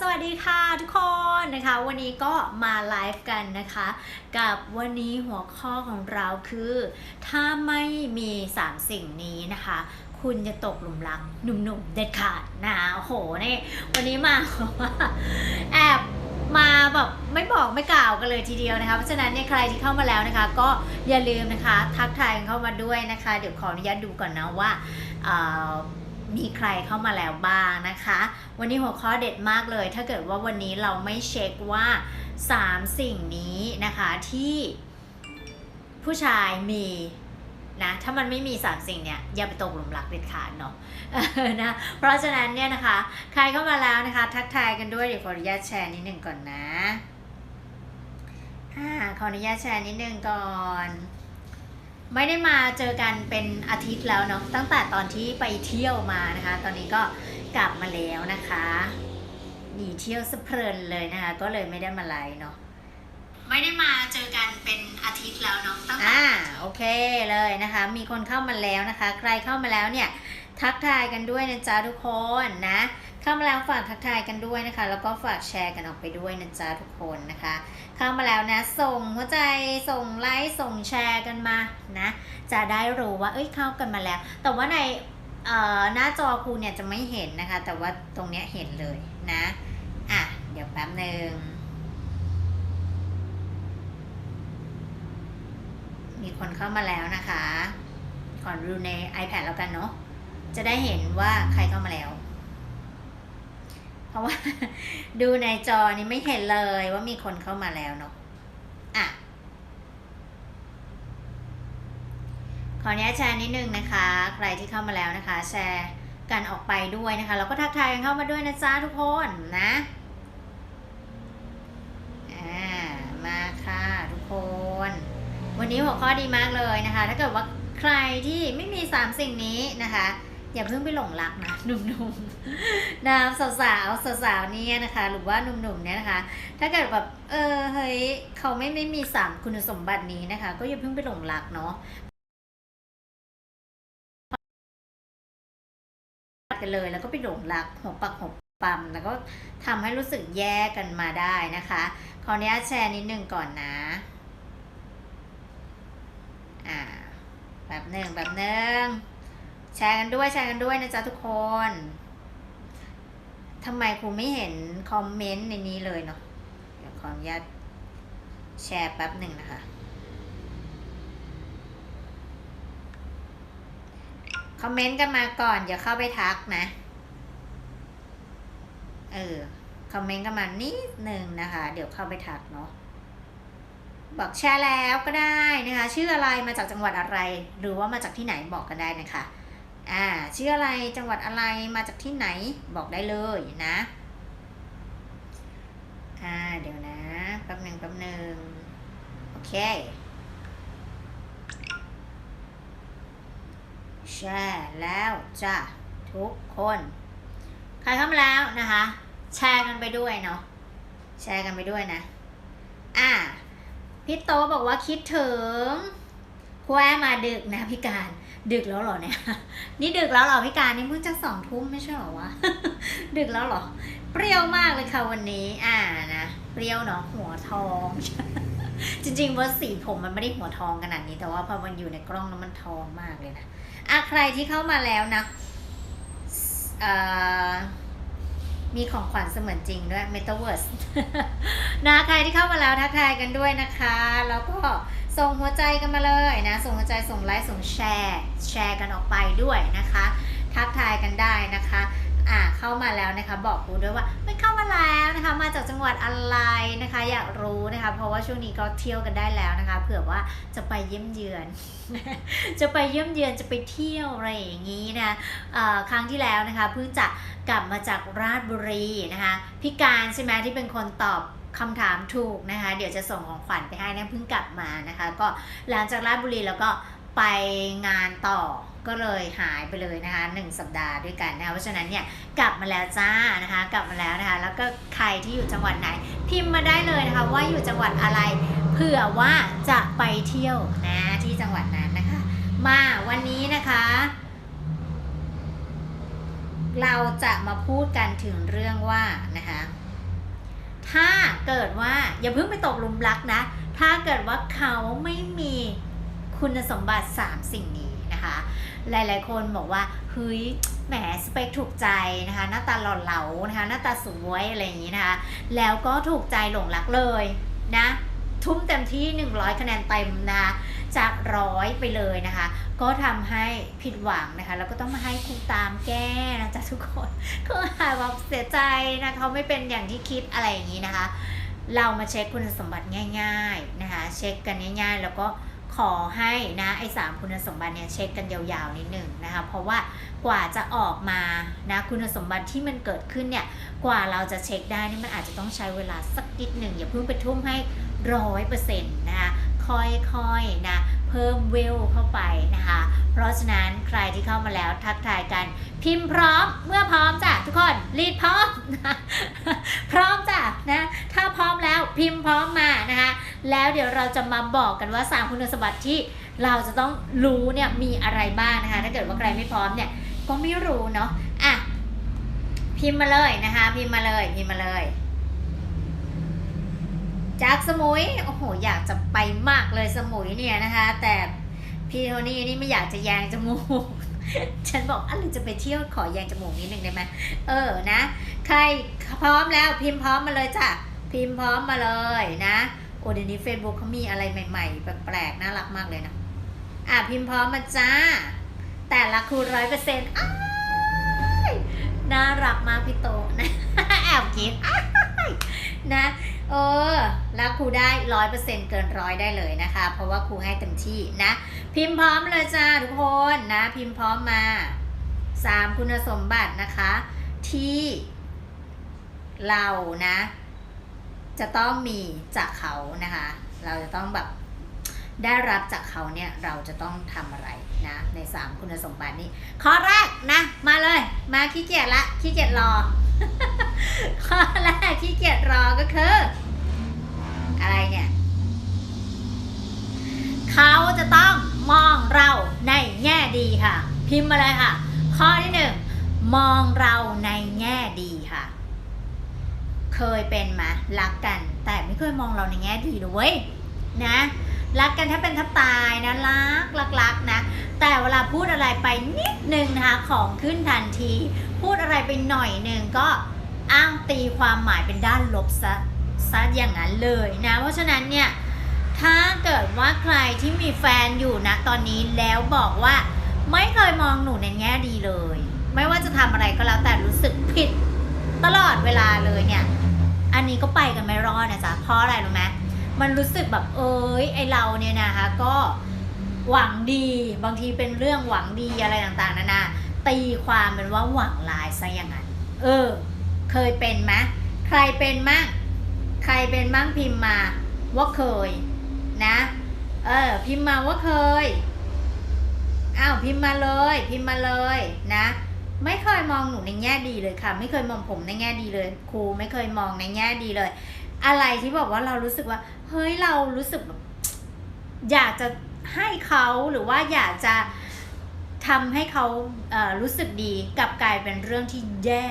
สวัสดีค่ะทุกคนนะคะ วันนี้ก็มาไลฟ์กันนะคะ กับวันนี้หัวข้อของเราคือ ถ้าไม่มี 3 สิ่งนี้นะคะ คุณจะตกหลุมรักหนุ่มๆเด็ดขาดนะโอ้โหนี่วันนี้มาแอบมาแบบไม่บอกไม่กล่าวกันเลยทีเดียวนะคะเพราะฉะนั้นเนี่ยใครที่เข้ามาแล้วนะคะ ก็อย่าลืมนะคะ ทักทายเข้ามาด้วยนะคะ เดี๋ยวขออนุญาตดูก่อนนะว่า มีใครเข้ามาแล้วบ้างนะคะ วันนี้หัวข้อเด็ดมากเลย ถ้าเกิดว่าวันนี้เราไม่เช็คว่า 3 สิ่งนี้นะคะที่ผู้ชายมีนะถ้ามันไม่มี3สิ่งเนี่ยอย่าไปตกหลุมรักเด็ดขาดเนาะนะเพราะฉะนั้นเนี่ยนะคะ ใครเข้ามาแล้วนะคะ ทักทายกันด้วยเดี๋ยวขออนุญาตแชร์นิดหนึ่งก่อนนะอ่าขออนุญาตแชร์นิดหนึ่งก่อน ไม่ได้มาเจอกันเป็นอาทิตย์แล้วเนาะตั้งแต่ตอนที่ไปเที่ยวมานะคะ ตอนนี้ก็กลับมาแล้วนะคะหนีเที่ยวสะเพลินเลยนะคะ ก็เลยไม่ได้มาไลฟ์เนาะไม่ได้มาเจอกันเป็นอาทิตย์แล้วเนาะตั้งแต่อ่าโอเคเลยนะคะ มีคนเข้ามาแล้วนะคะ ใครเข้ามาแล้วเนี่ย ทักทายกันด้วยนะจ๊ะทุกคนนะเข้ามาแล้วฝากทักทายกันด้วยนะคะ แล้วก็ฝากแชร์กันออกไปด้วยนะจ๊ะทุกคนนะคะ เข้ามาแล้วนะ ส่งหัวใจส่งไลค์ส่งแชร์กันมานะ จะได้รู้ว่าเอ้ยเข้ากันมาแล้ว แต่ว่าในหน้าจอครูเนี่ยจะไม่เห็นนะคะ แต่ว่าตรงเนี้ยเห็นเลยนะอะเดี๋ยวแป๊บหนึ่งมีคนเข้ามาแล้วนะคะขอดูใน iPad แล้วกันเนาะ จะได้เห็นว่าใครเข้ามาแล้ว เพราะว่า ดูในจอนี้ไม่เห็นเลยว่ามีคนเข้ามาแล้วเนาะอะขออนุญาตแชร์นิดนึงนะคะ ใครที่เข้ามาแล้วนะคะ แชร์กันออกไปด้วยนะคะแล้วก็ทักทายกันเข้ามาด้วยนะจ๊ะทุกคนนะอ่ามาค่ะทุกคน วันนี้หัวข้อดีมากเลยนะคะ ถ้าเกิดว่าใครที่ไม่มี 3 สิ่งนี้นะคะ อย่าเพิ่งไปหลงรักนะหนุ่มๆนะสาวๆสาวๆเนี่ยนะคะ หรือว่าหนุ่มๆเนี่ยนะคะ ถ้าเกิดแบบเออเฮ้ยเขาไม่ไม่มีสามคุณสมบัตินี้นะคะ ก็อย่าเพิ่งไปหลงรักเนาะกันเลยแล้วก็ไปหลงรักหัวปักหัวปั๊มแล้วก็ทำให้รู้สึกแย่กันมาได้นะคะขออนุญาตแชร์นิดนึงก่อนนะ อ่าแบบหนึ่งแบบหนึ่ง แชร์กันด้วยแชร์กันด้วยนะจ๊ะทุกคนทำไมครูไม่เห็นคอมเมนต์ในนี้เลยเนาะเดี๋ยวขออนุญาตแชร์แป๊บหนึ่งนะคะ คอมเมนต์กันมาก่อนอย่าเข้าไปทักนะ เออ คอมเมนต์กันมานิดหนึ่งนะคะ เดี๋ยวเข้าไปทักเนาะบอกแชร์แล้วก็ได้นะคะ ชื่ออะไรมาจากจังหวัดอะไร หรือว่ามาจากที่ไหนบอกกันได้นะคะ อ่าชื่ออะไรจังหวัดอะไรมาจากที่ไหนบอกได้เลยนะอ่าเดี๋ยวนะแป๊บหนึ่งแป๊บหนึ่งโอเคแชร์แล้วจ้ะทุกคน ใครเข้ามาแล้วนะคะ แชร์กันไปด้วยเนาะแชร์กันไปด้วยนะ อะพี่โตบอกว่าคิดถึงครูแอมาดึกนะพี่การ ดึกแล้วเหรอเนี่ย นี่ดึกแล้วเหรอพี่การนี่เพิ่งจะสองทุ่มไม่ใช่เหรอวะ ดึกแล้วเหรอ เปรี้ยวมากเลยค่ะวันนี้ อ่านะ เปรี้ยวเนาะหัวทอง จริงๆว่าสีผมมันไม่ได้หัวทองขนาดนี้ แต่ว่าพอมันอยู่ในกล้องแล้วมันทองมากเลยนะอะใครที่เข้ามาแล้วนะเอ่อมีของขวัญเสมือนจริงด้วย Metaverse นะใครที่เข้ามาแล้วทักทายกันด้วยนะคะ แล้วก็ ส่งหัวใจกันมาเลยนะ ส่งหัวใจส่งไลค์ส่งแชร์ แชร์กันออกไปด้วยนะคะ ทักทายกันได้นะคะอ่าเข้ามาแล้วนะคะบอกครูด้วยว่าไม่เข้ามาแล้วนะคะ มาจากจังหวัดอะไรนะคะ อยากรู้นะคะ เพราะว่าช่วงนี้ก็เที่ยวกันได้แล้วนะคะ เผื่อว่าจะไปเยี่ยมเยือน จะไปเยี่ยมเยือนจะไปเที่ยวอะไรอย่างนี้นะเออครั้งที่แล้วนะคะเพิ่งจะกลับมาจากราชบุรีนะคะพี่การใช่ไหมที่เป็นคนตอบ คำถามถูกนะคะ เดี๋ยวจะส่งของขวัญไปให้นะเพิ่งกลับมานะคะ ก็หลังจากราชบุรีแล้วก็ไปงานต่อก็เลยหายไปเลยนะคะหนึ่งสัปดาห์ด้วยกันนะคะเพราะฉะนั้นเนี่ยกลับมาแล้วจ้านะคะ กลับมาแล้วนะคะ แล้วก็ใครที่อยู่จังหวัดไหน พิมพ์มาได้เลยนะคะว่าอยู่จังหวัดอะไรเผื่อว่าจะไปเที่ยวนะที่จังหวัดนั้นนะคะ มาวันนี้นะคะ เราจะมาพูดกันถึงเรื่องว่านะคะ ถ้าเกิดว่าอย่าเพิ่งไปตกหลุมรักนะ ถ้าเกิดว่าเขาไม่มีคุณสมบัติ 3 สิ่งนี้นะคะ หลายๆคนบอกว่าเฮ้ยแหมสเปคถูกใจนะคะ หน้าตาหล่อเหลานะคะ หน้าตาสวยอะไรอย่างนี้นะคะ แล้วก็ถูกใจหลงรักเลยนะ ทุ่มเต็มที่ 100 คะแนนเต็มนะคะจากร้อยไปเลยนะคะ ก็ทำให้ผิดหวังนะคะ แล้วก็ต้องมาให้ครูตามแก้นะจ๊ะทุกคนก็หาว่าเสียใจนะเขาไม่เป็นอย่างที่คิดอะไรอย่างนี้นะคะ เรามาเช็คคุณสมบัติง่ายๆนะคะ เช็คกันง่ายๆ แล้วก็ขอให้นะไอ้สามคุณสมบัติเนี่ยเช็คกันยาวๆนิดหนึ่งนะคะ เพราะว่ากว่าจะออกมานะคุณสมบัติที่มันเกิดขึ้นเนี่ยกว่าเราจะเช็คได้นี่มันอาจจะต้องใช้เวลาสักนิดหนึ่งอย่าเพิ่งไปทุ่มให้ ร้อยเปอร์เซ็นต์นะคะค่อยๆนะเพิ่มเวลเข้าไปนะคะ เพราะฉะนั้นใครที่เข้ามาแล้วทักทายกัน พิมพ์พร้อมเมื่อพร้อมจ้ะทุกคนรีดพร้อมนะพร้อมจ้ะนะถ้าพร้อมแล้วพิมพ์พร้อมมานะคะแล้วเดี๋ยวเราจะมาบอกกันว่าสามคุณสมบัติที่เราจะต้องรู้เนี่ยมีอะไรบ้างนะคะ ถ้าเกิดว่าใครไม่พร้อมเนี่ยก็ไม่รู้เนาะอะพิมพ์มาเลยนะคะ พิมพ์มาเลยพิมพ์มาเลย จากสมุยโอ้โหอยากจะไปมากเลยสมุยเนี่ยนะคะ แต่พี่โทนี่นี่ไม่อยากจะแยงจมูก ฉันบอกอะไรจะไปเที่ยวขอแยงจมูกนิดนึงได้ไหมเออนะ ใครพร้อมแล้วพิมพ์พร้อมมาเลยจ้ะพิมพ์พร้อมมาเลยนะโอ้เดี๋ยวนี้ Facebook เขามีอะไรใหม่ๆ แปลกๆน่ารักมากเลยนะอะพิมพ์พร้อมมาจ้า แต่ละครูร้อยเปอร์เซ็นต์น่ารักมากพี่โตนะแอบคิด นะเออแล้วครูได้ร้อยเปอร์เซ็นต์เกินร้อยได้เลยนะคะ เพราะว่าครูให้เต็มที่นะ พิมพ์พร้อมเลยจ้าทุกคนนะ พิมพ์พร้อมมาสามคุณสมบัตินะคะ ที่เรานะ จะต้องมีจากเขานะคะ เราจะต้องแบบได้รับจากเขาเนี่ยเราจะต้องทำอะไรนะในสามคุณสมบัตินี้ ข้อแรกนะ มาเลย มาขี้เกียจละขี้เกียจรอ ข้อแรกขี้เกียจรอก็คือ อะไรเนี่ย เขาจะต้องมองเราในแง่ดีค่ะ พิมพ์มาเลยค่ะ ข้อที่หนึ่งมองเราในแง่ดีค่ะ เคยเป็นมารักกัน แต่ไม่เคยมองเราในแง่ดีเลยนะ รักกันถ้าเป็นทับตายนะรักรักรักนะ แต่เวลาพูดอะไรไปนิดนึงนะคะของขึ้นทันที พูดอะไรไปหน่อยหนึ่งก็อ้างตีความหมายเป็นด้านลบซะซะอย่างนั้นเลยนะเพราะฉะนั้นเนี่ยถ้าเกิดว่าใครที่มีแฟนอยู่นะตอนนี้แล้วบอกว่าไม่เคยมองหนูในแง่ดีเลย ไม่ว่าจะทำอะไรก็แล้วแต่รู้สึกผิดตลอดเวลาเลยเนี่ย อันนี้ก็ไปกันไม่รอดนะจ๊ะเพราะอะไรรู้ไหม มันรู้สึกแบบเอ้ยไอเราเนี่ยนะคะก็หวังดีบางทีเป็นเรื่องหวังดีอะไรต่างๆนานาตีความเป็นว่าหวังลายซะอย่างนั้น เออ เคยเป็นไหมใครเป็นมั่งใครเป็นมั่งพิมพ์มาว่าเคยนะ เออ พิมพ์มาว่าเคยอ้าวพิมพ์มาเลย พิมพ์มาเลยนะ ไม่เคยมองหนูในแง่ดีเลยค่ะ ไม่เคยมองผมในแง่ดีเลย ครูไม่เคยมองในแง่ดีเลย อะไรที่บอกว่าเรารู้สึกว่า เฮ้ยเรารู้สึกแบบอยากจะให้เขาหรือว่าอยากจะทำให้เขาเรู้สึกดีกับกลายเป็นเรื่องที่แย่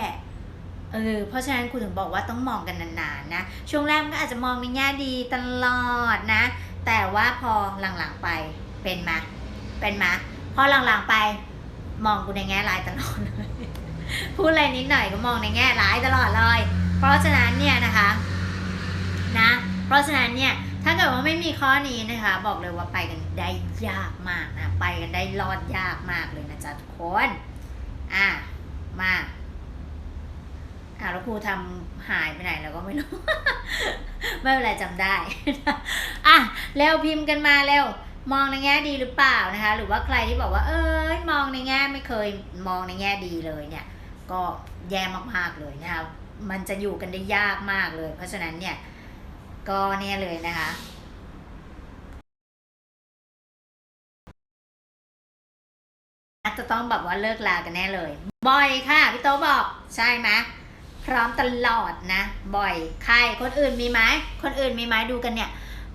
เออเพราะฉะนั้นคุณถึงบอกว่าต้องมองกันนานๆนะช่วงแรกก็อาจจะมองในแง่ดีตลอดนะ แต่ว่าพอหลังๆไปเป็นมาเป็นมาพอหลังๆไปมองกูในแง่ร้ายตลอดเลยพูดอะไรนิดหน่อยก็มองในแง่ร้ายตลอดเลย เพราะฉะนั้นเนี่ยนะคะนะ เพราะฉะนั้นเนี่ยถ้าเกิดว่าไม่มีข้อนี้นะคะ บอกเลยว่าไปกันได้ยากมากนะไปกันได้รอดยากมากเลยนะจ๊ะทุกคนอะมาอ่าแล้วครูทำหายไปไหนแล้วก็ไม่รู้ ไม่เป็นไรจำได้อะเร็วพิมพ์กันมาเร็วมองในแง่ดีหรือเปล่านะคะ หรือว่าใครที่บอกว่า เอ้ยมองในแง่ไม่เคยมองในแง่ดีเลยเนี่ย ก็แย่มากๆเลยนะคะมันจะอยู่กันได้ยากมากเลย เพราะฉะนั้นเนี่ย ก็เนี่ยเลยนะคะจะต้องแบบว่าเลิกลากันแน่เลย บ่อยค่ะพี่โตบอกใช่ไหมพร้อมตลอดนะ บ่อยใครคนอื่นมีไหมคนอื่นมีไหมดูกันเนี่ย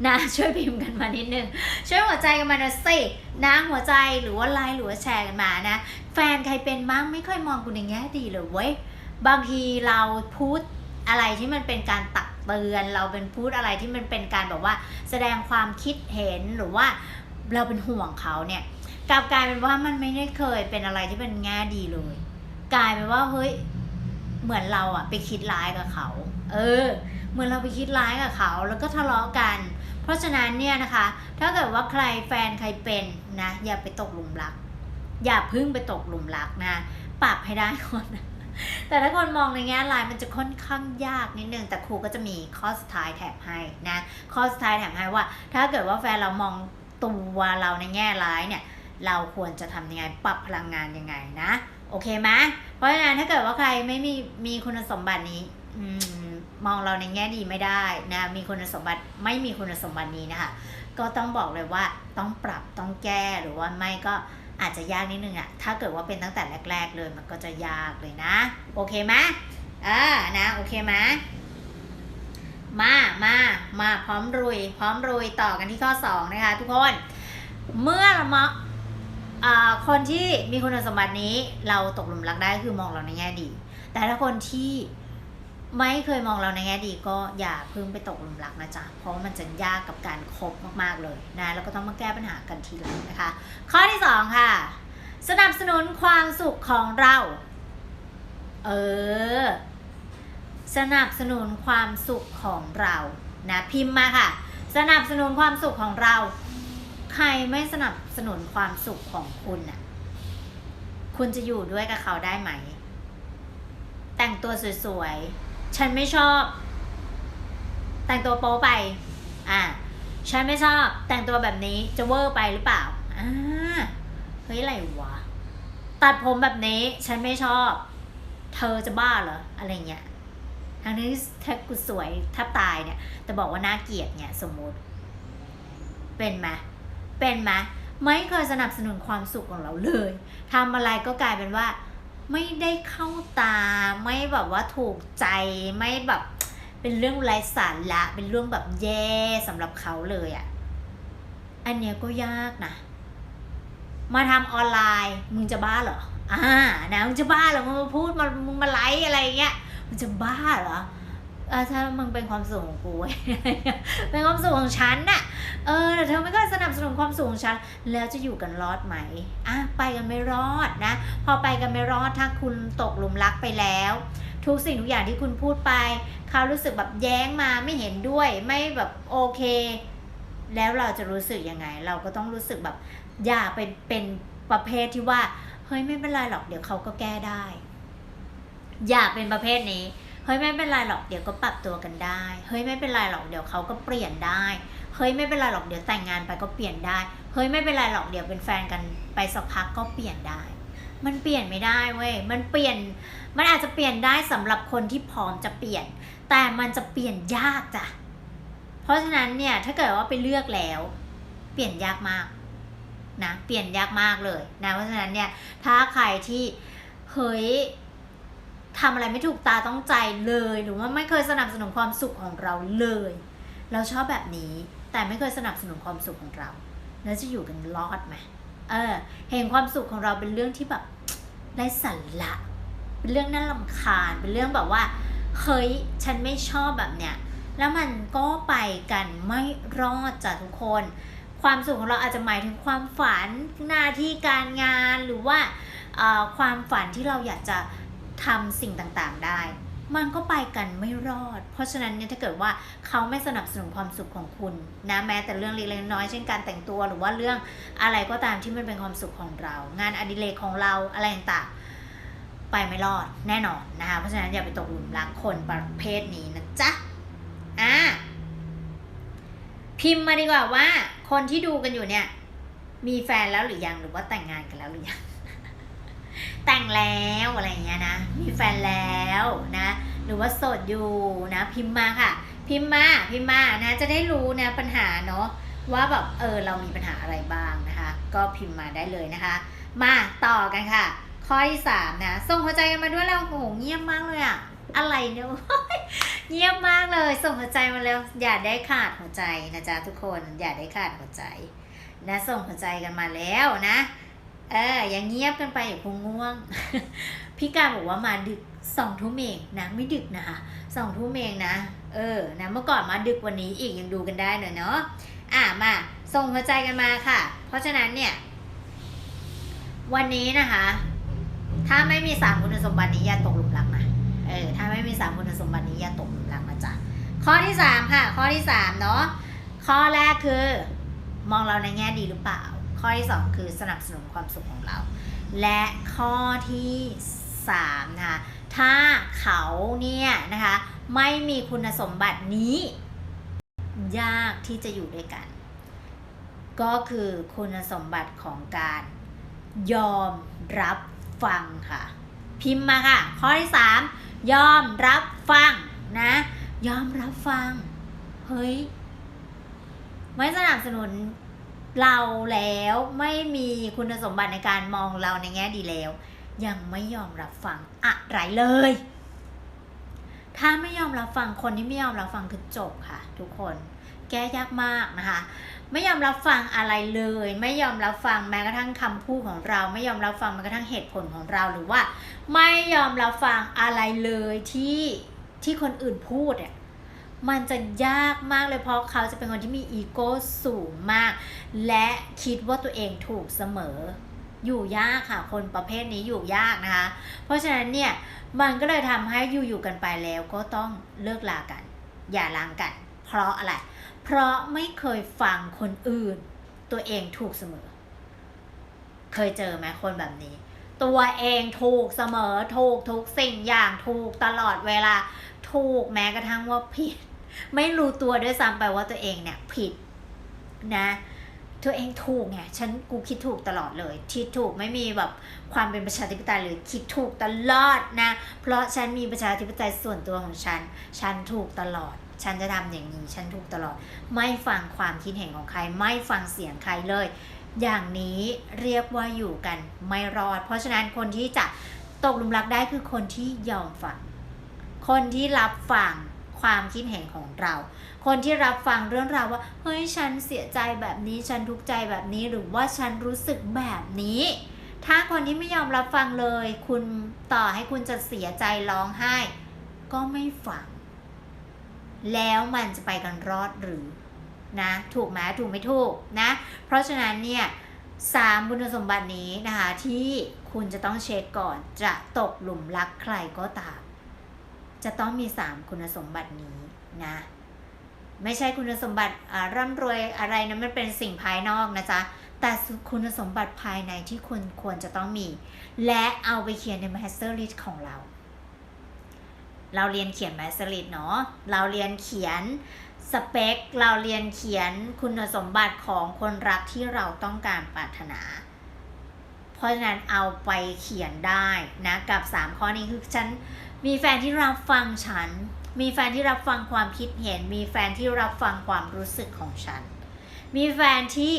นะช่วยพิมพ์กันมานิดนึง ช่วยหัวใจกันมาหน่อยสินะหัวใจหรือว่าไลน์หรือว่าแชร์กันมานะ แฟนใครเป็นมั้งไม่ค่อยมองกูในแง่ดีเลยเว้ยบางทีเราพูดอะไรที่มันเป็นการตัก เตือน เราเป็นพูดอะไรที่มันเป็นการแบบว่าแสดงความคิดเห็นหรือว่าเราเป็นห่วงเขาเนี่ยกลับกลายเป็นว่ามันไม่ได้เคยเป็นอะไรที่เป็นแง่ดีเลย กลายเป็นว่าเฮ้ยเหมือนเราอะไปคิดร้ายกับเขา เออ เหมือนเราไปคิดร้ายกับเขา แล้วก็ทะเลาะกัน เพราะฉะนั้นเนี่ยนะคะ ถ้าเกิดว่าใครแฟนใครเป็นนะอย่าไปตกหลุมรัก อย่าพึ่งไปตกหลุมรักนะ ปรับให้ได้ก่อนนะ แต่ถ้าคนมองในแง่ร้ายมันจะค่อนข้างยากนิดนึงแต่ครูก็จะมีข้อสุดท้ายแถมให้นะข้อสุดท้ายแถมให้ว่า ถ้าเกิดว่าแฟนเรามองตัวเราในแง่ร้ายเนี่ย เราควรจะทำยังไงปรับพลังงานยังไงนะ โอเคไหมเพราะฉะนั้นถ้าเกิดว่าใครไม่มีมีคุณสมบัตินี้อมมองเราในแง่ดีไม่ได้นะมีคุณสมบัติไม่มีคุณสมบัตินี้นะคะก็ต้องบอกเลยว่าต้องปรับต้องแก้หรือว่าไม่ก็ อาจจะยากนิดนึงอะถ้าเกิดว่าเป็นตั้งแต่แรก ๆ เลยมันก็จะยากเลยนะ โอเคไหมอ่านะโอเคไหมมามามาพร้อมรุย พร้อมรุยต่อกันที่ข้อ 2 นะคะ ทุกคน เมื่อเรามาอ่าคนที่มีคุณสมบัตินี้เราตกหลุมรักได้คือมองเราในแง่ดี แต่ถ้าคนที่ ไม่เคยมองเราในแง่ดีก็อย่าเพิ่งไปตกหลุมรักนะจ๊ะ เพราะว่ามันจะยากกับการคบมากๆเลยนะแล้วก็ต้องมาแก้ปัญหากันทีหลังนะคะ ข้อที่สองค่ะ สนับสนุนความสุขของเรา เออ สนับสนุนความสุขของเรานะพิมพ์มาค่ะ สนับสนุนความสุขของเรา ใครไม่สนับสนุนความสุขของคุณน่ะคุณจะอยู่ด้วยกับเขาได้ไหม แต่งตัวสวยๆ ฉันไม่ชอบ แต่งตัวโป๊ไป อ่า ฉันไม่ชอบ แต่งตัวแบบนี้จะเวอร์ไปหรือเปล่า อ่า เฮ้ยอะไรวะ ตัดผมแบบนี้ฉันไม่ชอบ เธอจะบ้าเหรอ อะไรเงี้ยทั้งนี้ถ้ากูสวยแทบตายเนี่ย แต่บอกว่าน่าเกลียดเนี่ยสมมุติ เป็นไหมเป็นไหมไม่เคยสนับสนุนความสุขของเราเลยทำอะไรก็กลายเป็นว่า ไม่ได้เข้าตา ไม่แบบว่าถูกใจไม่แบบเป็นเรื่องไร้สาระเป็นเรื่องแบบแย่สำหรับเขาเลยอะ่ะ อันเนี้ยก็ยากนะ มาทำออนไลน์มึงจะบ้าเหรออ่านะมึงจะบ้าเหรอมึงมาพูดมามึงมาไลฟ์อะไรเงี้ยมึงจะบ้าเหรอ เออถ้ามึงเป็นความสุขของกูเป็นความสุขของฉันน่ะ เออแต่เธอไม่ก็สนับสนุนความสุขของฉัน แล้วจะอยู่กันรอดไหมอะไปกันไม่รอดนะ พอไปกันไม่รอดถ้าคุณตกหลุมรักไปแล้ว ทุกสิ่งทุกอย่างที่คุณพูดไป เขารู้สึกแบบแย้งมาไม่เห็นด้วยไม่แบบโอเค แล้วเราจะรู้สึกยังไง เราก็ต้องรู้สึกแบบอย่าเป็นเป็นประเภทที่ว่าเฮ้ยไม่เป็นไรหรอกเดี๋ยวเขาก็แก้ได้ อย่าเป็นประเภทนี้ เฮ้ยไม่เป็นไรหรอกเดี๋ยวก็ปรับตัวกันได้ เฮ้ยไม่เป็นไรหรอกเดี๋ยวเขาก็เปลี่ยนได้ เฮ้ยไม่เป็นไรหรอกเดี๋ยวแต่งงานไปก็เปลี่ยนได้ เฮ้ยไม่เป็นไรหรอกเดี๋ยวเป็นแฟนกันไปสักพักก็เปลี่ยนได้ มันเปลี่ยนไม่ได้เว้ย มันเปลี่ยน มันอาจจะเปลี่ยนได้สำหรับคนที่พร้อมจะเปลี่ยน แต่มันจะเปลี่ยนยากจ้ะ เพราะฉะนั้นเนี่ยถ้าเกิดว่าไปเลือกแล้ว เปลี่ยนยากมากนะ เปลี่ยนยากมากเลยนะ เพราะฉะนั้นเนี่ยถ้าใครที่เฮ้ย ทำอะไรไม่ถูกตาต้องใจเลย หรือว่าไม่เคยสนับสนุนความสุขของเราเลย เราชอบแบบนี้แต่ไม่เคยสนับสนุนความสุขของเรา แล้วจะอยู่กันรอดไหมเออ เห็นความสุขของเราเป็นเรื่องที่แบบไร้สาระเป็นเรื่องน่าลำคาญ เป็นเรื่องแบบว่า เฮ้ย ฉันไม่ชอบแบบเนี้ย แล้วมันก็ไปกันไม่รอดจ้ะทุกคน ความสุขของเราอาจจะหมายถึงความฝัน หน้าที่การงาน หรือว่าความฝันที่เราอยากจะ ทำสิ่งต่างๆได้ มันก็ไปกันไม่รอด เพราะฉะนั้นเนี่ยถ้าเกิดว่าเขาไม่สนับสนุนความสุขของคุณนะแม้แต่เรื่องเล็กๆน้อยๆเช่นการแต่งตัวหรือว่าเรื่องอะไรก็ตามที่มันเป็นความสุขของเรา งานอดิเรกของเราอะไรต่างๆไปไม่รอดแน่นอนนะคะเพราะฉะนั้นอย่าไปตกหลุมรักคนประเภทนี้นะจ๊ะอ่าพิมพ์มาดีกว่าว่า คนที่ดูกันอยู่เนี่ย มีแฟนแล้วหรือยังหรือว่าแต่งงานกันแล้วหรือยัง แต่งแล้วอะไรเงี้ยนะ มีแฟนแล้วนะ หรือว่าโสดอยู่นะพิมพ์มาค่ะ พิมพ์มาพิมพ์มานะจะได้รู้นะปัญหาเนาะว่าแบบเออเรามีปัญหาอะไรบ้างนะคะ ก็พิมพ์มาได้เลยนะคะ มาต่อกันค่ะ ข้อที่สามนะส่งหัวใจกันมาด้วยแล้วโอ้โหเงียบมากเลยอะอะไรเนี่ยเงียบมากเลย ส่งหัวใจมาแล้วอย่าได้ขาดหัวใจนะจ๊ะทุกคนอย่าได้ขาดหัวใจ นะส่งหัวใจกันมาแล้วนะ เอออย่างเงียบกันไปอย่าคงง่วง พี่การบอกว่ามาดึกสองทุ่มเองนะไม่ดึกนะคะสองทุ่มเองนะ เออนะเมื่อก่อนมาดึกกวันนี้อีกยังดูกันได้หน่อยเนาะอะมาส่งหัวใจกันมาค่ะ เพราะฉะนั้นเนี่ย วันนี้นะคะ ถ้าไม่มีสามคุณสมบัตินี้อย่าตกหลุมรักนะเออถ้าไม่มีสามคุณสมบัตินี้อย่าตกหลุมรักนะจ๊ะข้อที่สามค่ะ ข้อที่สามเนาะข้อแรกคือ มองเราในแง่ดีหรือเปล่า ข้อที่สองคือสนับสนุนความสุขของเรา และข้อที่สามนะคะถ้าเขาเนี่ยนะคะไม่มีคุณสมบัตินี้ ยากที่จะอยู่ด้วยกัน ก็คือคุณสมบัติของการยอมรับฟังค่ะ พิมพ์มาค่ะ ข้อที่สามยอมรับฟังนะ ยอมรับฟัง เฮ้ย ไม่สนับสนุน เราแล้วไม่มีคุณสมบัติในการมองเราในแง่ดีแล้ว ยังไม่ยอมรับฟังอะไรเลย ถ้าไม่ยอมรับฟังคนที่ไม่ยอมรับฟังคือจบค่ะ ทุกคนแก้ยากมากนะคะ ไม่ยอมรับฟังอะไรเลย ไม่ยอมรับฟังแม้กระทั่งคำพูดของเรา ไม่ยอมรับฟังแม้กระทั่งเหตุผลของเราหรือว่า ไม่ยอมรับฟังอะไรเลยที่ที่คนอื่นพูดเนี่ย มันจะยากมากเลยเพราะเขาจะเป็นคนที่มีอีโก้สูงมาก และคิดว่าตัวเองถูกเสมอ อยู่ยากค่ะ คนประเภทนี้อยู่ยากนะคะ เพราะฉะนั้นเนี่ยมันก็เลยทำให้อยู่อยู่กันไปแล้วก็ต้องเลิกลากัน อย่าล้างกัน เพราะอะไร เพราะไม่เคยฟังคนอื่น ตัวเองถูกเสมอ เคยเจอไหมคนแบบนี้ตัวเองถูกเสมอถูกทุกสิ่งอย่างถูกตลอดเวลา ถูกแม้กระทั่งว่าผิด ไม่รู้ตัวด้วยซ้ำไปว่าตัวเองเนี่ยผิดนะตัวเองถูกไงฉันกูคิดถูกตลอดเลยคิดถูกไม่มีแบบความเป็นประชาธิปไตยหรือคิดถูกตลอดนะ เพราะฉันมีประชาธิปไตยส่วนตัวของฉัน ฉันถูกตลอด ฉันจะทำอย่างนี้ฉันถูกตลอด ไม่ฟังความคิดเห็นของใคร ไม่ฟังเสียงใครเลย อย่างนี้เรียกว่าอยู่กันไม่รอด เพราะฉะนั้นคนที่จะตกหลุมรักได้คือคนที่ยอมฟัง คนที่รับฟัง ความคิดเห็นของเรา คนที่รับฟังเรื่องราวว่า เฮ้ยฉันเสียใจแบบนี้ฉันทุกข์ใจแบบนี้หรือว่าฉันรู้สึกแบบนี้ ถ้าคนที่ไม่ยอมรับฟังเลย คุณต่อให้คุณจะเสียใจร้องไห้ ก็ไม่ฟัง แล้วมันจะไปกันรอดหรือนะ ถูกไหมถูกไม่ถูกนะ เพราะฉะนั้นเนี่ยสามคุณสมบัตินี้นะคะที่คุณจะต้องเช็คก่อนจะตกหลุมรักใครก็ตาม จะต้องมีสามคุณสมบัตินี้นะ ไม่ใช่คุณสมบัติร่ำรวยอะไรนะมันเป็นสิ่งภายนอกนะจ๊ะ แต่คุณสมบัติภายในที่คุณควรจะต้องมี และเอาไปเขียนใน Master List ของเรา เราเรียนเขียน Master List เนาะเราเรียนเขียนสเปค เราเรียนเขียนคุณสมบัติของคนรักที่เราต้องการปรารถนาเพราะฉะนั้นเอาไปเขียนได้นะกับ 3 ข้อนี้คือฉัน มีแฟนที่รับฟังฉัน มีแฟนที่รับฟังความคิดเห็น มีแฟนที่รับฟังความรู้สึกของฉัน มีแฟนที่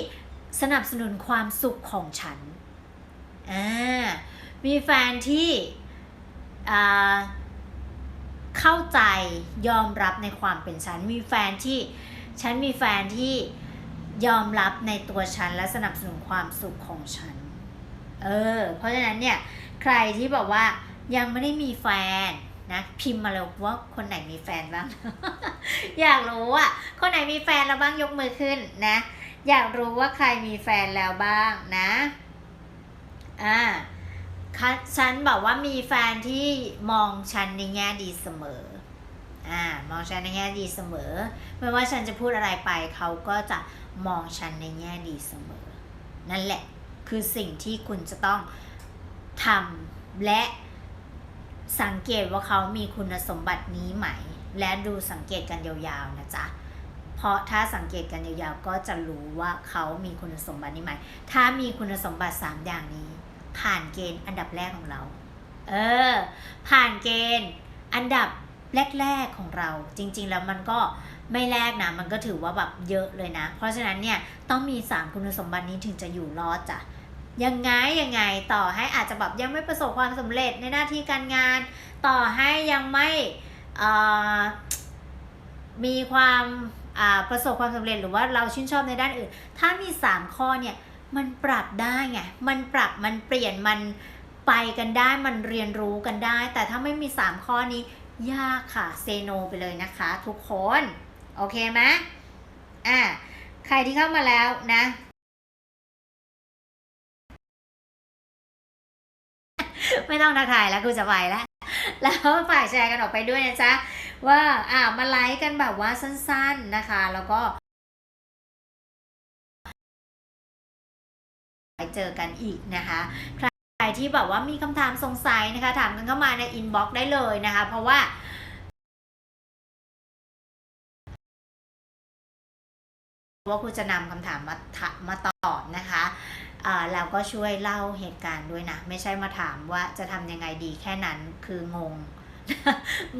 สนับสนุนความสุขของฉันอ่ามีแฟนที่อ่าเข้าใจยอมรับในความเป็นฉัน มีแฟนที่ฉันมีแฟนที่ยอมรับในตัวฉันและสนับสนุนความสุขของฉัน เออ เพราะฉะนั้นเนี่ยใครที่บอกว่า ยังไม่ได้มีแฟนนะพิมพ์มาเลยว่าคนไหนมีแฟนบ้าง อยากรู้ว่าคนไหนมีแฟนแล้วบ้างยกมือขึ้นนะ อยากรู้ว่าใครมีแฟนแล้วบ้างนะอ่าค่ะฉันบอกว่ามีแฟนที่มองฉันในแง่ดีเสมออ่ามองฉันในแง่ดีเสมอ ไม่ว่าฉันจะพูดอะไรไปเขาก็จะมองฉันในแง่ดีเสมอ นั่นแหละคือสิ่งที่คุณจะต้องทำและ สังเกตว่าเขามีคุณสมบัตินี้ไหม และดูสังเกตกันยาวๆนะจ๊ะ เพราะถ้าสังเกตกันยาวๆ ก็จะรู้ว่าเขามีคุณสมบัตินี้ไหม ถ้ามีคุณสมบัติ 3 อย่างนี้ ผ่านเกณฑ์อันดับแรกของเรา เออ ผ่านเกณฑ์อันดับแรกๆของเรา จริงๆแล้วมันก็ไม่แรกนะ มันก็ถือว่าแบบเยอะเลยนะ เพราะฉะนั้นเนี่ยต้องมี 3 คุณสมบัตินี้ถึงจะอยู่รอดจ้ะ ยังไงยังไงต่อให้อาจจะแบบยังไม่ประสบความสำเร็จในหน้าที่การงาน ต่อให้ยังไม่มีความประสบความสำเร็จหรือว่าเราชื่นชอบในด้านอื่น ถ้ามี 3 ข้อเนี่ยมันปรับได้ไงมันปรับมันเปลี่ยนมันไปกันได้มันเรียนรู้กันได้ แต่ถ้าไม่มี 3 ข้อนี้ยากค่ะเซโนไปเลยนะคะ ทุกคน โอเคไหมอะใครที่เข้ามาแล้วนะ ไม่ต้องทักทายแล้วกูจะไปแล้วแล้วฝ่ายแชร์กันออกไปด้วยนะจ๊ะ ว่าอ่ามาไลค์กันแบบว่าสั้น ๆนะคะ แล้วก็ไปเจอกันอีกนะคะใครที่แบบว่ามีคำถามสงสัยนะคะ ถามกันเข้ามาในอินบ็อกซ์ได้เลยนะคะ เพราะว่าว่าครูจะนำคำถามมามาตอบนะคะ แล้วก็ช่วยเล่าเหตุการณ์ด้วยนะ ไม่ใช่มาถามว่าจะทำยังไงดีแค่นั้นคืองง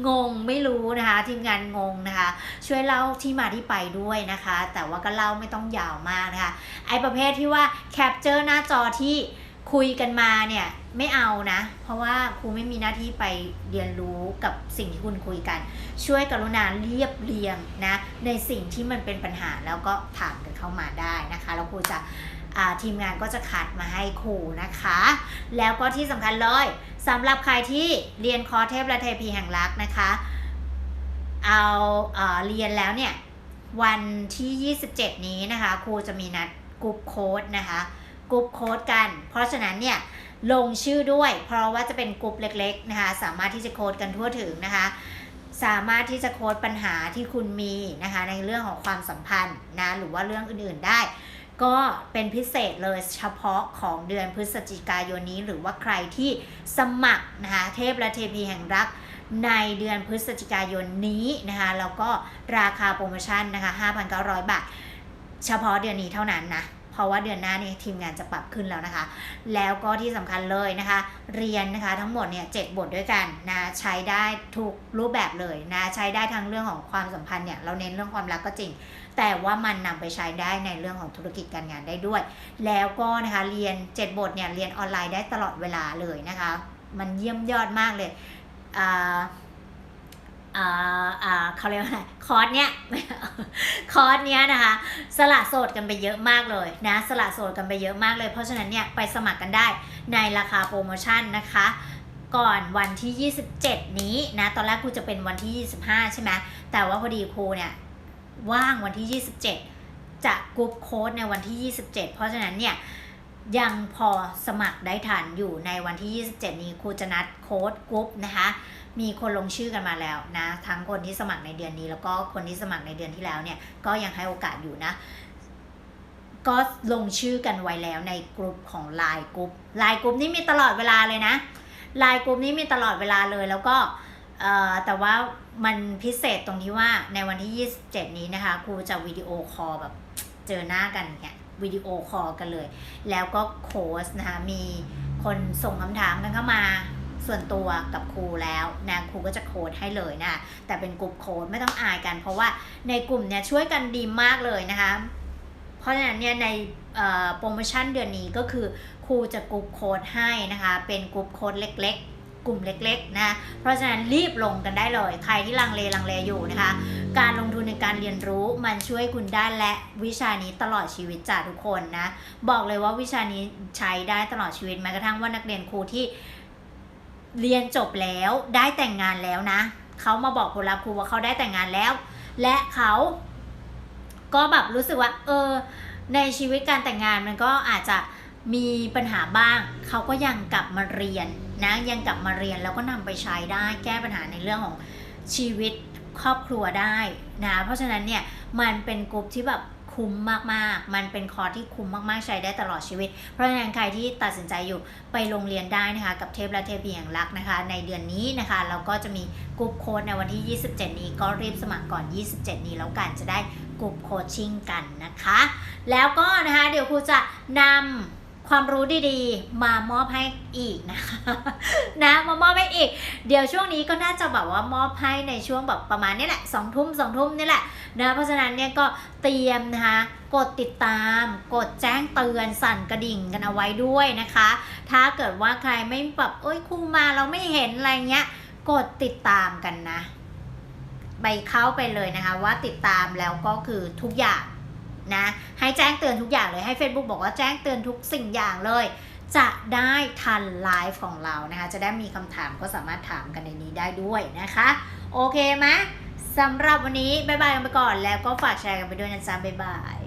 งงไม่รู้นะคะ ทีมงานงงนะคะ ช่วยเล่าที่มาที่ไปด้วยนะคะ แต่ว่าก็เล่าไม่ต้องยาวมากนะคะ ไอประเภทที่ว่าแคปเจอร์หน้าจอที่คุยกันมาเนี่ยไม่เอานะ เพราะว่าครูไม่มีหน้าที่ไปเรียนรู้กับสิ่งที่คุณคุยกัน ช่วยกรุณาเรียบเรียงนะ ในสิ่งที่มันเป็นปัญหาแล้วก็ถามกันเข้ามาได้นะคะ แล้วครูจะ ทีมงานก็จะคัดมาให้ครูนะคะ แล้วก็ที่สำคัญเลยสำหรับใครที่เรียนคอร์สเทพและเทพีแห่งรักนะคะ เอาเอเรียนแล้วเนี่ย วันที่ 27 นี้นะคะ ครูจะมีนัดกรุ๊ปโค้ดนะคะกรุ๊ปโค้ดกัน เพราะฉะนั้นเนี่ยลงชื่อด้วย เพราะว่าจะเป็นกรุ๊ปเล็กๆนะคะ สามารถที่จะโค้ดกันทั่วถึงนะคะ สามารถที่จะโค้ดปัญหาที่คุณมีนะคะ ในเรื่องของความสัมพันธ์นะ หรือว่าเรื่องอื่นๆได้ ก็เป็นพิเศษเลยเฉพาะของเดือนพฤศจิกายนนี้หรือว่าใครที่สมัครนะคะเทพและเทพีแห่งรักในเดือนพฤศจิกายนนี้นะคะแล้วก็ราคาโปรโมชั่นนะคะ5,900 บาท เฉพาะเดือนนี้เท่านั้นนะเพราะว่าเดือนหน้านี่ทีมงานจะปรับขึ้นแล้วนะคะ แล้วก็ที่สำคัญเลยนะคะ เรียนนะคะทั้งหมดเนี่ยเจ็ดบทด้วยกันนะใช้ได้ทุกรูปแบบเลยนะใช้ได้ทั้งเรื่องของความสัมพันธ์เนี่ยเราเน้นเรื่องความรักก็จริง แต่ว่ามันนำไปใช้ได้ในเรื่องของธุรกิจการงานได้ด้วย แล้วก็นะคะเรียน 7 บทเนี่ยเรียนออนไลน์ได้ตลอดเวลาเลยนะคะ มันเยี่ยมยอดมากเลยอ่าอ่าอ่าเขาเรียกว่าอะไรคอร์สเนี้ยคอร์สเนี้ยนะคะ สละโสดกันไปเยอะมากเลยนะสละโสดกันไปเยอะมากเลย เพราะฉะนั้นเนี่ยไปสมัครกันได้ในราคาโปรโมชั่นนะคะ ก่อนวันที่ 27 นี้นะตอนแรกครูจะเป็นวันที่ 25 ใช่ไหมแต่ว่าพอดีครูเนี่ย ว่างวันที่ 27 จะกรุ๊ปโค้ดในวันที่ 27 เพราะฉะนั้นเนี่ยยังพอสมัครได้ทันอยู่ในวันที่ 27 นี้ครูจะนัดโค้ดกรุ๊ปนะคะ มีคนลงชื่อกันมาแล้วนะ ทั้งคนที่สมัครในเดือนนี้ แล้วก็คนที่สมัครในเดือนที่แล้วเนี่ยก็ยังให้โอกาสอยู่นะ ก็ลงชื่อกันไว้แล้วในกลุ่มของ l ล n e กลุ่ม l ล n e กลุ่มนี้มีตลอดเวลาเลยนะ l ล n e กลุ่มนี้มีตลอดเวลาเลยแล้วก็เออแต่ว่า มันพิเศษตรงที่ว่าในวันที่ 27 นี้นะคะครูจะวิดีโอคอลแบบเจอหน้ากันเนี่ยวิดีโอคอลกันเลย แล้วก็โค้ชนะคะมีคนส่งคำถามกันเข้ามาส่วนตัวกับครูแล้วนะครูก็จะโค้ดให้เลยนะแต่เป็นกลุ่มโค้ดไม่ต้องอายกัน เพราะว่าในกลุ่มเนี่ยช่วยกันดีมากเลยนะคะ เพราะฉะนั้นเนี่ยในโปรโมชั่นเดือนนี้ก็คือครูจะกลุ่มโค้ดให้นะคะ เป็นกลุ่มโค้ดเล็ก กลุ่มเล็กๆนะ เพราะฉะนั้นรีบลงกันได้เลย ใครที่ลังเลลังเลอยู่นะคะ การลงทุนในการเรียนรู้มันช่วยคุณได้และวิชานี้ตลอดชีวิตจ้ะทุกคนนะ บอกเลยว่าวิชานี้ใช้ได้ตลอดชีวิตแม้กระทั่งว่านักเรียนครูที่เรียนจบแล้วได้แต่งงานแล้วนะเขามาบอกผลลัพธ์ครูว่าเขาได้แต่งงานแล้ว และเขาก็แบบรู้สึกว่า เออ ในชีวิตการแต่งงานมันก็อาจจะมีปัญหาบ้าง เขาก็ยังกลับมาเรียน นะยังกลับมาเรียนแล้วก็นำไปใช้ได้แก้ปัญหาในเรื่องของชีวิตครอบครัวได้นะเพราะฉะนั้นเนี่ยมันเป็นกลุ่มที่แบบคุ้มมากๆ มันเป็นคอร์สที่คุ้มมากๆ ใช้ได้ตลอดชีวิต เพราะฉะนั้นใครที่ตัดสินใจอยู่ไปโรงเรียนได้นะคะ กับเทพและเทพีแห่งรักนะคะ ในเดือนนี้นะคะ เราก็จะมีกลุ่มโค้ดในวันที่ 27 นี้ก็รีบสมัครก่อน 27 นี้แล้วกันจะได้กลุ่มโคชชิ่งกันนะคะ แล้วก็นะคะเดี๋ยวครูจะนำความรู้ดีๆ มามอบให้อีกนะคะ นะมามอบให้อีก เดี๋ยวช่วงนี้ก็น่าจะแบบว่ามอบให้ในช่วงแบบประมาณนี้แหละสองทุ่มสองทุ่มนี่แหละนะเพราะฉะนั้นเนี่ยก็เตรียมนะคะกดติดตาม กดแจ้งเตือนสั่นกระดิ่งกันเอาไว้ด้วยนะคะ ถ้าเกิดว่าใครไม่แบบเอ้ยครูมาเราไม่เห็นอะไรเงี้ยกดติดตามกันนะไปเข้าไปเลยนะคะว่าติดตามแล้วก็คือทุกอย่างนะให้แจ้งเตือนทุกอย่างเลยให้ Facebook บอกว่าแจ้งเตือนทุกสิ่งอย่างเลย จะได้ทันไลฟ์ของเรานะคะ จะได้มีคำถามก็สามารถถามกันในนี้ได้ด้วยนะคะ โอเคไหมสำหรับวันนี้ บ๊ายบายกันไปก่อนแล้วก็ฝากแชร์กันไปด้วยนะจ๊ะ บ๊ายบาย